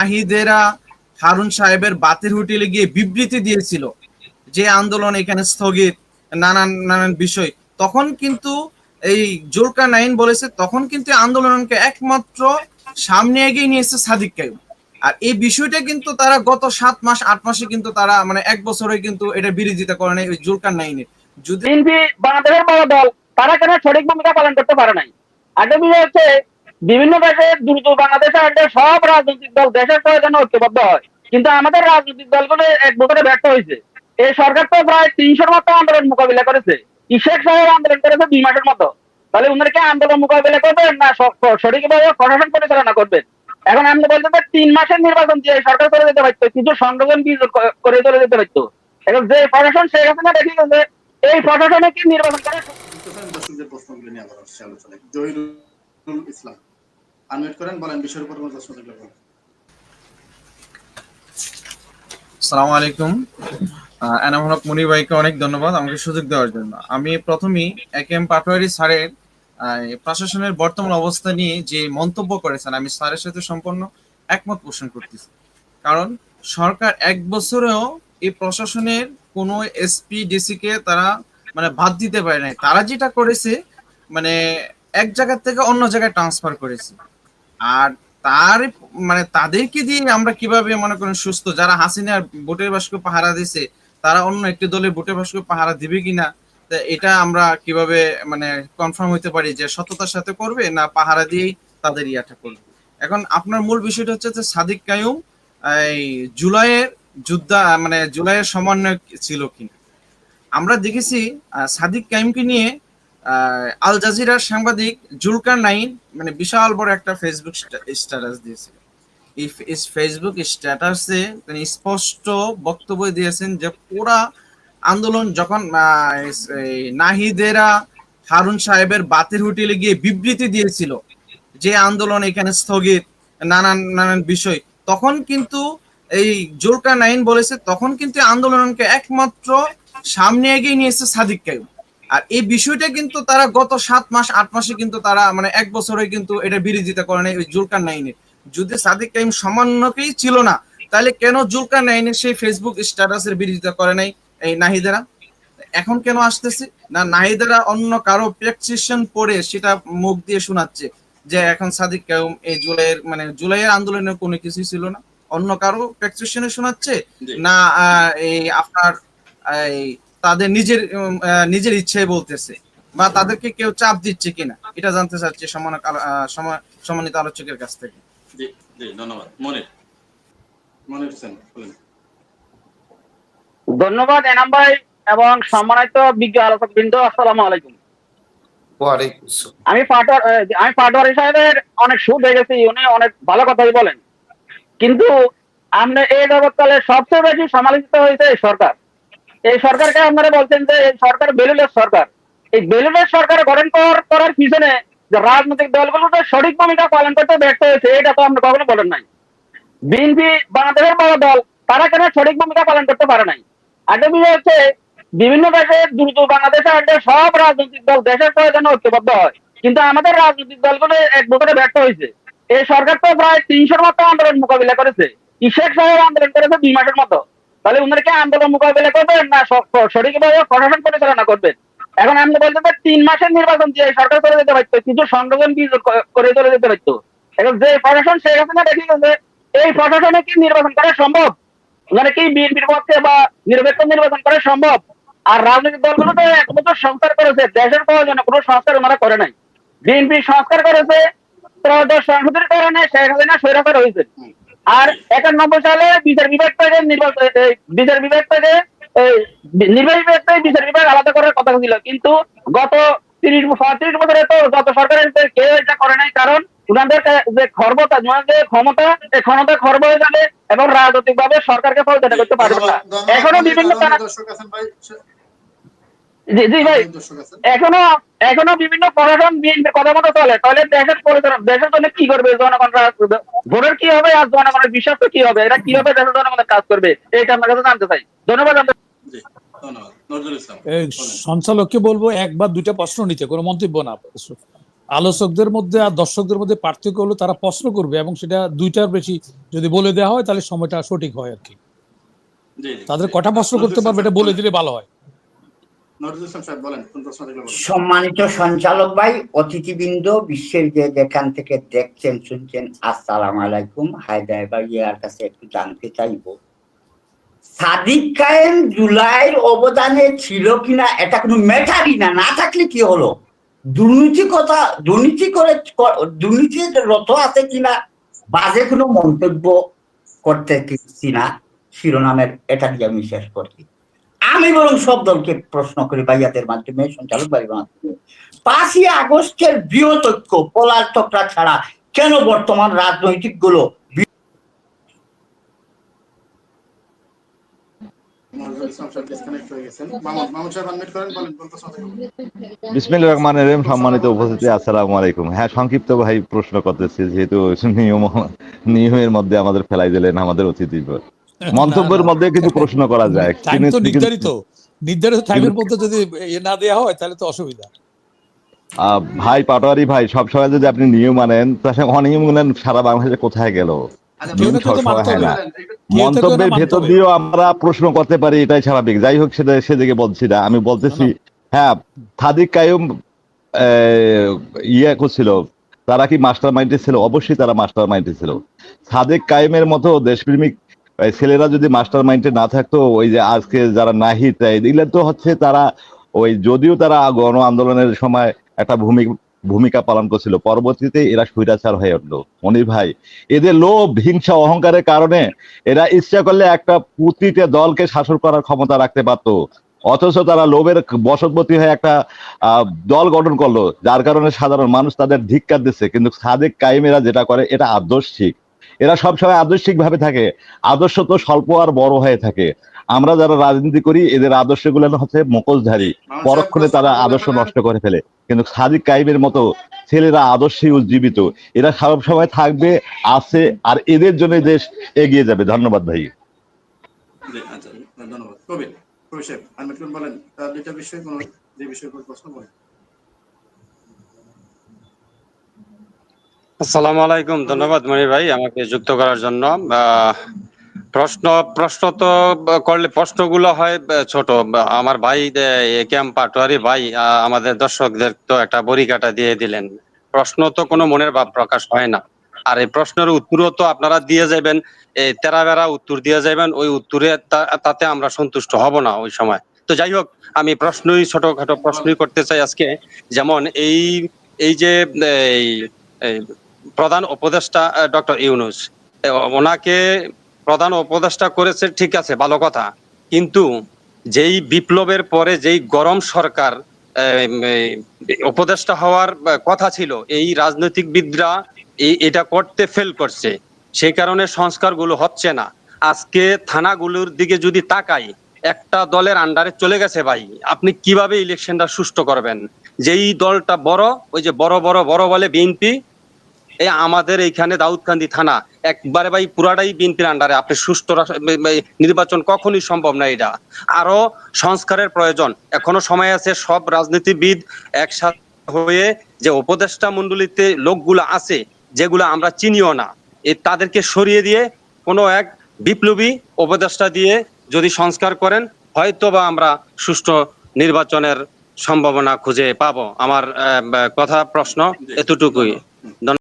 নাহিদেরা হারুন সাহেবের বাতের হোটেলে গিয়ে বিবৃতি দিয়েছিল যে আন্দোলন এখানে স্থগিত, নানান নানান বিষয়। তখন কিন্তু এই জোরকা নাইন বলেছে, তখন কিন্তু আন্দোলনকে একমাত্র সামনে এগিয়ে নিয়েছে সাদিক কায়ুম আর এই বিষয়টা কিন্তু তারা গত সাত মাস, আট মাসে কিন্তু তারা মানে এক বছরে কিন্তু এটা বিরোধিতা করে নাই ওই জুলকার নাইনের যদি বাংলাদেশের বড় দল তারা কেন সঠিক ভূমিকা পালন করতে পারে নাই? আরেকটা হচ্ছে বিভিন্ন দেশে দ্রুত বাংলাদেশের সব রাজনৈতিক দল দেশের প্রয়োজনে ঐক্যবদ্ধ হয়। কিন্তু আমাদের রাজনৈতিক দলগুলো এক বছরে ব্যর্থ হয়েছে। এই সরকার তো প্রায় তিনশোর মতো আন্দোলন মোকাবিলা করেছে। ইশেক সাহেব আন্দোলন করেছে দুই মাসের মতো। তাহলে উনারকে আন্দোলন মোকাবিলা করবেন না সঠিকভাবে প্রশাসন পরিচালনা করবেন? এখন আমি বলতে তিন মাসের নির্বাচন দিয়ে সরকার করে যেতে পারতো, কিছু সংযোজন করে চলে যেতে পারতো? এখন যে প্রশাসন, শেখ হাসিনা দেখে গেছে, এই প্রশাসনে কি নির্বাচন করে? দর্শকদের প্রশ্নগুলো নিয়ে আবার আসছে আলোচনায়, জহিরুল ইসলাম। আনমিউট করেন, বলেন বিষয়ের উপর কোনো প্রশ্ন থাকলে বলেন। সালাম আলাইকুম। এনাম মুনি ভাইকে অনেক ধন্যবাদ আমাকে সুযোগ দেওয়ার জন্য। আমি প্রথমেই এ এম পাটোয়ারি স্যারের প্রশাসনের বর্তমান অবস্থা নিয়ে যে মন্তব্য করেছেন, আমি স্যারের সাথে সম্পূর্ণ একমত পোষণ করতেছি। কারণ সরকার এক বছরেও এই প্রশাসনের কোনো এসপি ডিসি কে তারা মানে বাদ দিতে পারে নাই। তারা যেটা করেছে মানে এক জায়গা থেকে অন্য জায়গায় ট্রান্সফার করেছে। আর তার মানে তাদেরকে দিয়ে আমরা কীভাবে মনে করেন সুস্থ, যারা হাসিনার ভোটের বাস্ক পাহারা দিছে, তারা অন্য একটি দলের ভোটের বাস্ক পাহারা দিবে কিনা এটা আমরা কীভাবে মানে কনফার্ম হইতে পারি যে সততার সাথে করবে না পাহারা দিয়েই তাদের ইয়াটা করবে? এখন আপনার মূল বিষয়টা হচ্ছে যে সাদিক কায়ুম, এই জুলাইয়ের যুদ্ধা মানে জুলাইয়ের সমন্বয় ছিল কিনা? আমরা দেখেছি সাদিক কাইমকে নিয়ে আল জাজিরার সাংবাদিক জুলকার নাইন মানে বিশাল বড় একটা ফেসবুক স্ট্যাটাস দিয়েছে। এই ফেসবুক স্ট্যাটাসে তিনি স্পষ্ট বক্তব্য দিয়েছেন যে পুরা আন্দোলন যখন নাহিদেরা হারুন সাহেবের বাতের হোটেলে গিয়ে বিবৃতি দিয়েছিল যে আন্দোলন এখানে স্থগিত, নানান নানান বিষয়, তখন কিন্তু এই জোরকা নাইন বলেছে, তখন কিন্তু আন্দোলনকে একমাত্র সামনে এগিয়ে নিয়েছে সাদিক কায়ুম। আর এই বিষয়টা কিন্তু তারা গত সাত মাস আট মাসে কিন্তু তারা মানে এক বছরে কিন্তু এটা বিরোধিতা করে নাই ওই জুলকার নাইনের যদি সাদিক কাইম সামান্যকেই ছিল না তাহলে কেন জুলকার নাইনের সেই ফেসবুক স্ট্যাটাসের বিরোধিতা করে নাই এই নাহিদারা? এখন কেন আসতেছে? না নাহিদারা অন্য কারও প্রেসক্রিপশন পড়ে সেটা মুখ দিয়ে শোনাচ্ছে যে এখন সাদিক কায়ুম এই জুলাইয়ের মানে জুলাইয়ের আন্দোলনের কোনো কিছুই ছিল না। অন্য কারও প্রেসক্রিপশনে শোনাচ্ছে? না এই আপনার এই তাদের নিজের নিজের ইচ্ছায় বলতেছে বা তাদেরকে কেউ চাপ দিচ্ছে কিনা এটা জানতে চাচ্ছি সম্মানিত আলোচকের কাছ থেকে। জি জি ধন্যবাদ। মনির। মনির হোসেন ধন্যবাদ এনাম ভাই এবং সম্মানিত বিজ্ঞ আলোচক বৃন্দ আসসালামু আলাইকুম। আমি পাটোয়ার আমি পাটোয়ারি সাহেবের অনেক সুখ দেখেছি উনি অনেক ভালো কথাই বলেন। কিন্তু আমরা এই জগৎকালে সবচেয়ে বেশি সমালোচিত হয়েছে সরকার। এই সরকারকে আপনারা বলছেন যে এই সরকার বেলুলের সরকার। এই বেলুলের সরকার গঠন করার পিছনে যে রাজনৈতিক দলগুলো সঠিক ভূমিকা পালন করতে ব্যর্থ হয়েছে, এটা তো আপনি কখনো বলেন নাই। বিএনপি বাংলাদেশের বড় দল, তারা কেন সঠিক ভূমিকা পালন করতে পারে নাই? আরেকটা বিষয় হচ্ছে বিভিন্ন দেশে দ্রুত বাংলাদেশে আগে সব রাজনৈতিক দল দেশের প্রয়োজনে ঐক্যবদ্ধ হয়, কিন্তু আমাদের রাজনৈতিক দলগুলো এক বছরে ব্যর্থ হয়েছে। এই সরকার তো প্রায় তিনশোর মতো আন্দোলন মোকাবিলা করেছে। ইশেক সাহেব আন্দোলন করেছে দুই মাসের মতো। তাহলে উনারকে আন্দোলন মোকাবিলা করবেন না, স- সঠিকভাবে প্রশাসন পরিচালনা করবেন। এখন আমি বলতে তিন মাসের নির্বাচন দিয়ে সরকার করে যেতে পারতো, কিছু সংযোজন করে চলে যেতে পারতো। এখন যে প্রশাসন শেখ হাসিনা দেখে গেছে, এই প্রশাসনে কি নির্বাচন করা সম্ভব? মানে কি বিএনপির পক্ষে বা নিরপেক্ষ নির্বাচন করা সম্ভব? আর রাজনৈতিক দলগুলো তো এক বছর সংস্কার করেছে, দেশের প্রয়োজনে কোনো সংস্কার ওনারা করে নাই। বিএনপি সংস্কার করেছে, ত্রয়োদশ সংশোধনের কারণে শেখ হাসিনা স্বৈরাচার হয়েছে আর একানব্বই সালে বিচার বিভাগ থেকে বিচার বিভাগ থেকে নির্বাহী বিভাগ থেকে বিচার বিভাগ আলাদা করার কথা ছিল। কিন্তু গত তিরিশ পঁয়ত্রিশ বছরে তো যত সরকারের কেউ এটা করে নাই। কারণ উনাদের যে ক্ষমতা উনাদের ক্ষমতা এই ক্ষমতা খর্ব হয়ে যাবে এবং রাজনৈতিক ভাবে সরকারকে পরিচালনা করতে পারবে না। এখনও বিভিন্ন আরও কারণ- দর্শক আছেন ভাই জি জি ভাই। আরও দর্শক আছেন এখনও এখনও বিভিন্ন প্রশাসন বিএনপির কথা মতো চলে। তাহলে দেশের দেশের জন্য কি করবে জনগণ ভোটের কি হবে আর জনগণের বিশ্বাস কি হবে? এরা কীভাবে দেশের জনগণের কাজ করবে? এইটা আপনার কাছে জানতে চাই। ধন্যবাদ আপনাকে। জি ধন্যবাদ। নজরুল ইসলাম এই বলেন। সঞ্চালককে বলব এক বা দুইটা প্রশ্ন নিতে কোনো মন্তব্য না। আলোচকদের মধ্যে আর দর্শকদের মধ্যে পার্থক্য হলো তারা প্রশ্ন করবে এবং সেটা দুইটার বেশি যদি বলে দেওয়া হয় তাহলে সময়টা সঠিক হয় আর কি। তাদের কটা প্রশ্ন করতে পারবে এটা বলে দিলে ভালো হয়। কোন সম্মানিত সঞ্চালক ভাই, অতিথিবৃন্দ, বিশ্বের যে যেখান থেকে দেখছেন, শুনছেন, আসসালাম আলাইকুম। হায়দার ভাইয়ার কাছে একটু জানতে চাইব। সাদিক কায়েম জুলাইয়ের অবদানে ছিল কিনা, এটা কোনো ম্যাটারই না। না থাকলে কি হলো? দুর্নীতি কথা, দুর্নীতি করে দুর্নীতির রত আছে কিনা? বাজে কোনো মন্তব্য করতে পারছি না শিরোনামের এটা দিয়ে আমি শেষ করছি। আমি বরং সব দলকে প্রশ্ন করি ভাইয়াদের মাধ্যমে, সঞ্চালক বাড়ির মাধ্যমে। পাঁচই আগস্টের বৃহৎ ঐক্য ছাড়া কেন বর্তমান রাজনৈতিকগুলো বিসমিল রহমান রহিম, সম্মানিত উপস্থিতি, আসসালামু আলাইকুম। হ্যাঁ সংক্ষিপ্ত ভাই প্রশ্ন করতেছি, যেহেতু নিয়ম, নিয়মের মধ্যে আমাদের ফেলাই দিলেন আমাদের অতিথি। মন্তব্যের মধ্যে কিছু প্রশ্ন করা যায়। তো নির্ধারিত। নির্ধারিত টাইমের মধ্যে যদি না দেওয়া হয় তাহলে তো অসুবিধা। ভাই পাটোয়ারি ভাই সবসময় যদি আপনি নিয়ম মানেন তাহলে অনিয়ম গুলেন সারা বাংলাদেশে কোথায় গেল? আচ্ছা, মন্তব্যের ভেতর দিয়েও আমরা প্রশ্ন করতে পারি এটাই স্বাভাবিক। যাই হোক সেটা সেদিকে বলছি না। আমি বলতেছি হ্যাঁ থাদিক কায়ুম আহ, ইয়ে করছিল। তারা কি মাস্টার মাইন্ডে ছিল? অবশ্যই তারা মাস্টার মাইন্ডে ছিল। সাদেক কায়েমের মতো দেশপ্রেমিক ছেলেরা যদি মাস্টার মাইন্ডে না থাকতো, ওই যে আজকে যারা নাহিদ এগুলো তো হচ্ছে তারা ওই যদিও তারা গণ আন্দোলনের সময় একটা ভূমিকা ভূমিকা পালন করছিল, পরবর্তীতে এরা স্বৈরাচার হয়ে উঠল। মনির ভাই, এদের লোভ, হিংসা, অহংকারের কারণে এরা ইচ্ছা করলে একটা প্রতিটা দলকে শাসন করার ক্ষমতা রাখতে পারতো। অথচ তারা লোভের বশবর্তী হয়ে একটা দল গঠন করল, যার কারণে সাধারণ মানুষ তাদের ধিক্কার দিচ্ছে। কিন্তু সাদেক কাইমেরা যেটা করে, এটা আদর্শিক এরা সবসময় আদর্শিক ভাবে থাকে। আদর্শ তো স্বল্প আর বড় হয়ে থাকে। আমরা যারা রাজনীতি করি এদের আদর্শগুলো হচ্ছে মুখোশধারী পরক্ষণে তারা আদর্শ নষ্ট করে ফেলে। কিন্তু সাদিক কাইমের মতো ছেলেরা আদর্শে উজ্জীবিত। এরা সব সময় থাকবে আছে আর এদের জন্য দেশ এগিয়ে যাবে। ধন্যবাদ ভাই। আচ্ছা ধন্যবাদ। কবির কবির সাহেব বলেন তার দুইটা বিষয় কোন যে বিষয়ের প্রশ্ন বলেন? আসসালামু আলাইকুম, ধন্যবাদ মনি ভাই আমাকে যুক্ত করার জন্য। প্রশ্ন প্রশ্ন তো করলে প্রশ্নগুলো হয় ছোট। আমার ভাই, এ কে এম পাটোয়ারি ভাই আমাদের দর্শকদের তো একটা বরিকাটা দিয়ে দিলেন। প্রশ্ন তো কোনো মনের ভাব প্রকাশ হয় না। আর এই প্রশ্নের উত্তরও তো আপনারা দিয়ে যাবেন, এই তেরা বেড়া উত্তর দিয়ে যাবেন, ওই উত্তরে তাতে আমরা সন্তুষ্ট হব না ওই সময়। তো যাই হোক, আমি প্রশ্নই, ছোটখাটো প্রশ্নই করতে চাই আজকে। যেমন এই এই যে প্রধান উপদেষ্টা ডক্টর ইউনুস। ওনাকে প্রধান উপদেষ্টা করেছে, ঠিক আছে, ভালো কথা। কিন্তু যেই বিপ্লবের পরে যেই গরম সরকার উপদেষ্টা হওয়ার কথা ছিল, এই রাজনৈতিকবিদরা এই এটা করতে ফেল করছে। সেই কারণে সংস্কারগুলো হচ্ছে না। আজকে থানাগুলোর দিকে যদি তাকাই, একটা দলের আন্ডারে চলে গেছে ভাই। আপনি কীভাবে ইলেকশনটা সুষ্ঠু করবেন? যেই দলটা বড়, ওই যে বড় বড় বড় বলে বিএনপি এই আমাদের এইখানে দাউদকান্দি থানা একবারে ভাই পুরাটাই বিএনপির আন্ডারে আপনি সুষ্ঠু নির্বাচন কখনই সম্ভব না এটা। আরও সংস্কারের প্রয়োজন। এখনও সময় আছে সব রাজনীতিবিদ একসাথে হয়ে যে উপদেষ্টা মন্ডলীতে লোকগুলো আছে যেগুলো আমরা চিনিও না এ তাদেরকে সরিয়ে দিয়ে কোনো এক বিপ্লবী উপদেষ্টা দিয়ে যদি সংস্কার করেন হয়তো বা আমরা সুষ্ঠু নির্বাচনের সম্ভাবনা খুঁজে পাবো। আমার কথা প্রশ্ন এতটুকুই।